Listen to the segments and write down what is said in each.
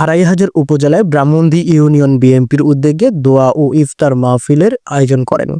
আড়াই হাজার উপজেলায় ব্রাহ্মণদী ইউনিয়ন বিএনপির উদ্যোগে দোয়া ও ইফতার মাহফিলের আয়োজন করেন।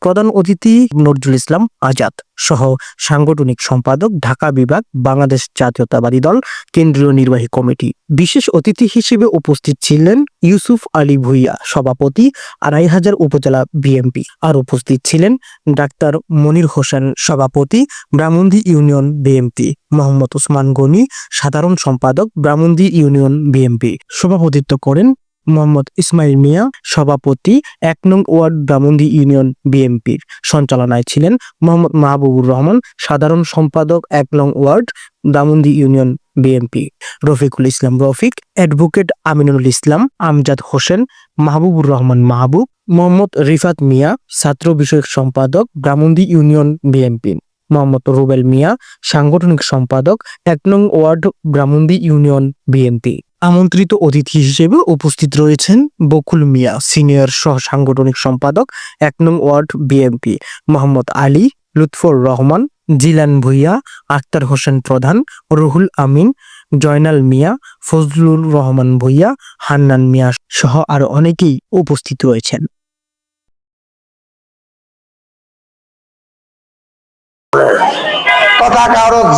প্রধান অতিথি নজরুল ইসলাম আজাদ সহ সাংগঠনিক সম্পাদক, ঢাকা বিভাগ, বাংলাদেশ জাতীয়তাবাদী দল, কেন্দ্রীয় নির্বাহী কমিটি। বিশেষ অতিথি হিসেবে উপস্থিত ছিলেন ইউসুফ আলী ভুইয়া, সভাপতি, আড়াই হাজার উপজেলা বিএনপি আর উপস্থিত ছিলেন ডাক্তার মনির হোসেন, সভাপতি, ব্রাহ্মণদী ইউনিয়ন বিএনপি মোহাম্মদ ওসমান গনি, সাধারণ সম্পাদক, ব্রাহ্মণদী ইউনিয়ন বিএনপি সভাপতিত্ব করেন মোহাম্মদ ইসমাইল মিয়া, সভাপতি, এক নং ওয়ার্ড ব্রাহ্মণদী ইউনিয়ন বিএনপির সঞ্চালনায় ছিলেন মোহাম্মদ মাহবুবুর রহমান, সাধারণ সম্পাদক এক নং ward Brahmandi union BNP Rafiqul Islam Rafiq, advocate Aminul Islam, Amjad Hossain, Mahbubur Rahman Mahbub, Mohammad Rifat Mia, ছাত্র বিষয়ক সম্পাদক ব্রাহ্মণদী ইউনিয়ন বিএনপি মোহাম্মদ রুবেল মিয়া, সাংগঠনিক সম্পাদক এক নং ওয়ার্ড ব্রাহ্মণদী ইউনিয়ন বিএনপি আমন্ত্রিত অতিথি হিসেবে উপস্থিত রয়েছেন বকুল মিয়া, সিনিয়র সহ সাংগঠনিক সম্পাদক, এক নং ওয়ার্ড বিএনপি, মোহাম্মদ আলী, লুৎফর রহমান, জিলান ভুইয়া, আক্তার হোসেন প্রধান, রুহুল আমিন, জয়নাল মিয়া, ফজলুর রহমান ভুইয়া, হান্নান মিয়া সহ আরও অনেকেই উপস্থিত রয়েছেন।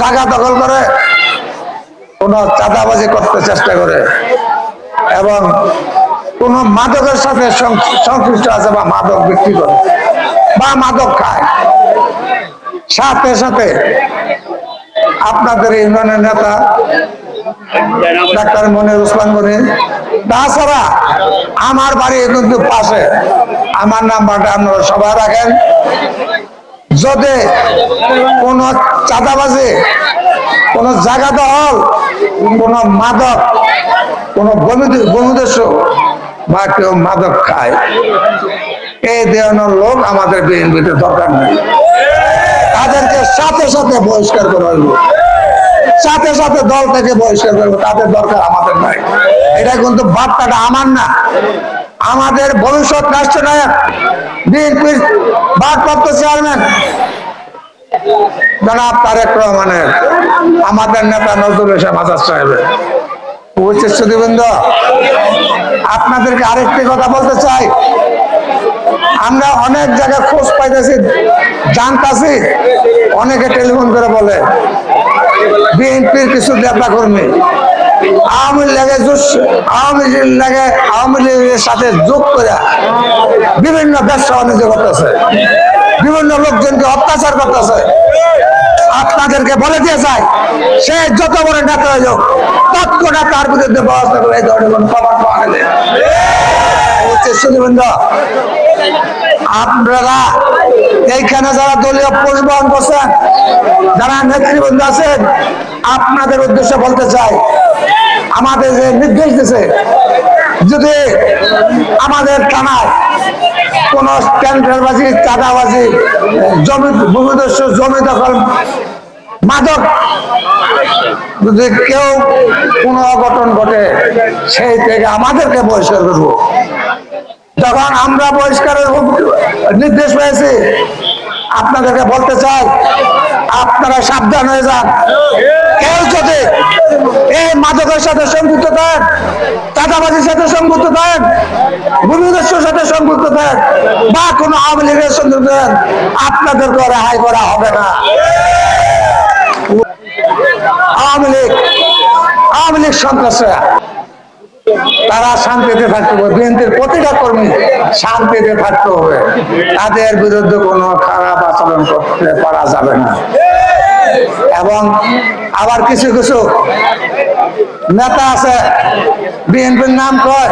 জায়গা দখল করে। কোন চাঁদাবাজি করতে চেষ্টা করে। এবং কোন মাদকের সাথে সংশ্লিষ্ট আছে বা মাদক বিক্রি করে, বা মাদক খায়। সাথে সাথে আপনাদের ইউনিয়নের নেতা ডাক্তার মনির উসমান গনি, তাছাড়া আমার বাড়ি কিন্তু পাশে। আমার নাম্বারটা আপনারা সবাই রাখেন। যদি কোন চাঁদাবাজি কোন জায়গা দখল, কোন মাদক, কোন বমিদেশ বা কেউ মাদক খায় এই ধরনের লোক আমাদের বিএনপিতে দরকার নেই। তাদেরকে সাথে সাথে বহিষ্কার করা হইব সাথে সাথে দল থেকে বহিষ্কার করব তাদের দরকার আমাদের নাই। এটা কিন্তু বার্তাটা আমার না। আমাদের ভবিষ্যৎ রাষ্ট্রনায়ক, বিএনপির ভারপ্রাপ্ত চেয়ারম্যান, জনাব তারেক রহমানের আমাদের নেতা নজরুল ইসলাম আজাদ সাহেবের। উপস্থিত সুদীবৃন্দ আপনাদেরকে আরেকটি কথা বলতে চাই। আমরা অনেক জায়গায় খোঁজ পাইতেছি, জানতাছি, অনেকে টেলিফোন করে বলে, বিএনপির কিছু নেতা কর্মী আওয়ামী জোশ- আওয়ামী লীগে, আওয়ামী লীগের সাথে যোগ করে বিভিন্ন ব্যবসা বাণিজ্য করতেছে, বিভিন্ন লোকজনকে অত্যাচার করতেছে। আপনাদেরকে বলে দিয়ে যায়, সে যত বড় নেতা হয়ে যাক তৎক্ষণাৎ তার বিরুদ্ধে ব্যবস্থা করে আপনারা এইখানে যারা দলীয় পোষ বহন করছেন, যারা নেতৃবৃন্দ আছেন, আপনাদের উদ্দেশ্যে বলতে চাই, আমাদের যে নির্দেশ দিছে যদি আমাদের থানায় কোন টেন্ডারবাজি, চাঁদাবাজি, জমি, ভূমিদস্যু, জমি দখল, মাদক, যদি কেউ কোনো অঘটন ঘটে, সেই থেকে আমাদেরকে বহিষ্কার করব। যখন আমরা বহিষ্কারের নির্দেশ পেয়েছি, আপনাদেরকে বলতে চাই আপনারা সাবধান হয়ে যান। কেউ যদি এই মাদকের সাথে সংযুক্ত থাকেন, চাঁদাবাজির সাথে সংযুক্ত থাকেন ভূমিদস্যুর সাথে সংযুক্ত থাকেন, বা কোনো আওয়ামী লীগের সংযুক্ত থাকেন, আপনাদেরকে রেহাই করা হবে না। আওয়ামী লীগ আওয়ামী লীগ সন্ত্রাসরা। তারা শান্তিতে থাকতে হবে। বিএনপির প্রতিটা কর্মী শান্তিতে থাকতে হবে। তাদের বিরুদ্ধে কোনো খারাপ আচরণ করতে পারা যাবে না। এবং আবার কিছু কিছু নেতা আছে, বিএনপির নাম কয়?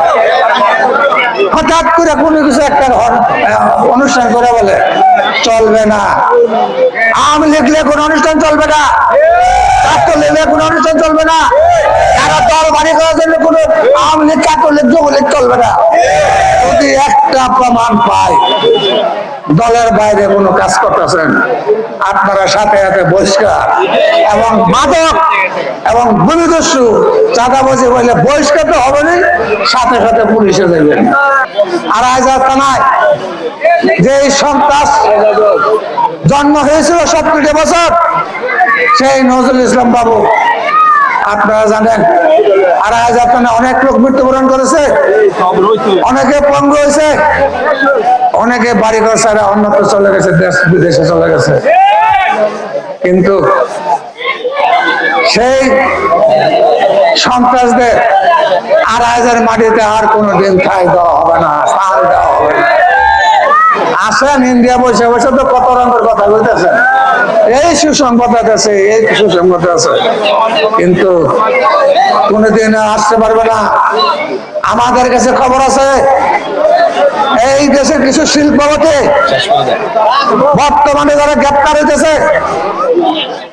হঠাৎ করে কোনো কিছু একটা অনুষ্ঠান করে বলে, চলবে না। আম লিখলে কোনো অনুষ্ঠান চলবে না। কোনো অনুষ্ঠান চলবে না। তারা বাড়ি করার জন্য কোনো আওয়ামী লীগ লীগ যুবলীগ চলবে না। যদি একটা প্রমাণ পায়, দলের বাইরে কোনো কাজ করতেছেন, আপনারা সাথে সাথে বহিষ্কার এবং মাদক এবং ভূমিদস্যু চাঁদাবাজি বলে বহিষ্কার তো হবে না, সাথে সাথে পুলিশে দেবেন আর হাজার থানায় যে সন্ত্রাস জন্ম হয়েছিল সতেরোটি বছর, সেই নজরুল ইসলাম বাবু আপনারা জানেন, আড়াই হাজার টনে অনেক লোক মৃত্যুবরণ করেছে। অনেকে পঙ্গু হয়েছে। অনেকে বাড়ি ঘর ছাড়া অন্যত্র চলে গেছে, দেশ বিদেশে চলে গেছে। কিন্তু সেই সন্ত্রাসদের আড়াই হাজার মাটিতে আর কোনোদিন ঠাই দেওয়া হবে না, স্থান দেওয়া হবে না। আসেন, ইন্ডিয়া বসে বসে তো কত রঙের কথা বলতেছে এই সুসংবাদ আছে, এই সুসংবাদ আছে। কিন্তু কোনোদিন আসতে পারবে না। আমাদের কাছে খবর আছে, এই দেশের কিছু শিল্পপতি বর্তমানে যারা গ্রেপ্তার হইতেছে,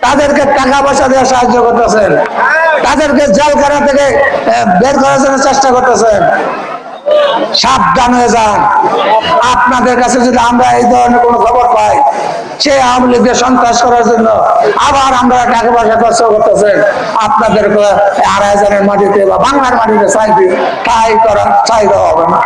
তাদেরকে টাকা পয়সা দিয়ে সাহায্য করতেছেন। তাদেরকে জেলখানা থেকে বের করার জন্য চেষ্টা করতেছেন। সাবধান হয়ে যান। আপনাদের কাছে যদি আমরা এই ধরনের কোনো খবর পাই সে আওয়ামী লীগকে সন্ত্রাস করার জন্য আবার আমরা টাকা পয়সা খরচ করতেছেন? আপনাদের আড়াই হাজারের মাটিতে বা বাংলার মাটিতে চাই তাই করা চাই দেওয়া হবে না।